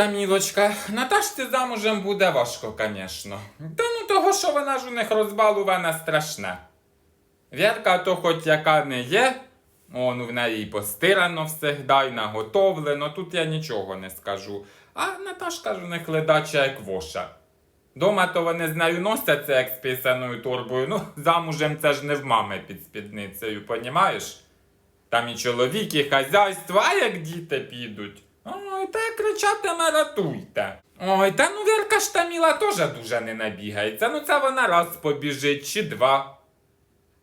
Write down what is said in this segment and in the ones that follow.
Тамілочка, Наташці замужем буде важко, звісно. Та ну того, що вона ж у них розбалувана страшне. Вірка то хоч яка не є, он в неї і постирано всегда, і наготовлено, тут я нічого не скажу. А Наташка ж у них ледача як воша. Дома то вони з нею носяться як з писаною торбою, ну замужем це ж не в мами під спідницею, понімаєш? Там і чоловік, і хазяйство, а як діти підуть. Та кричатиме ратуйте. Ой, та ну Вірка ж Таміла теж дуже не набігається. Ну це вона раз побіжить чи два.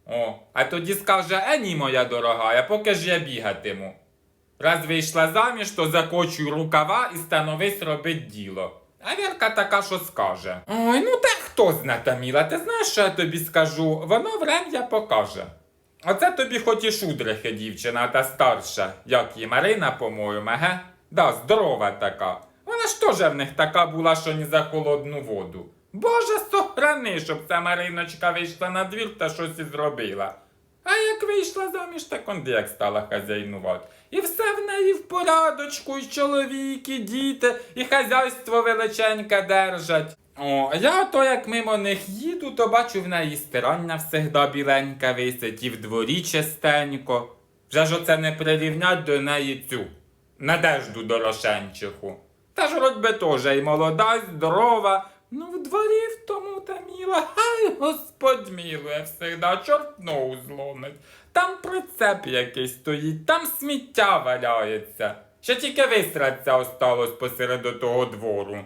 О, а тоді скаже, е ні, моя дорога, а поки ж я бігатиму. Раз вийшла заміж, то закочуй рукава і становись робить діло. А Вірка така, що скаже. Ой, ну та хто зна, Таміла, ти знаєш, що я тобі скажу? Воно врем'я покаже. Оце тобі хоч і шудрихи, дівчина, та старша, як її Марина, по-моєму, ге? Да, здорова така. Вона ж теж в них така була, що ні за холодну воду. Боже, сохрани, щоб ця Мариночка вийшла на двір та щось і зробила. А як вийшла заміж, так он як стала хазяйнувати. І все в неї в порядочку, і чоловік, і діти, і хазяйство величеньке держать. О, я то як мимо них їду, то бачу в неї стирання всегда біленька висить, і в дворі чистенько. Вже ж оце не прирівнять до неї цю Надежду Дорошенчиху. Та ж родьби тоже і молода, й здорова. Ну, в дворі в тому та міла, хай господь мілує всегда, чорт ногу зломить. Там прицеп якийсь стоїть, там сміття валяється. Ще тільки висраться осталось посеред того двору.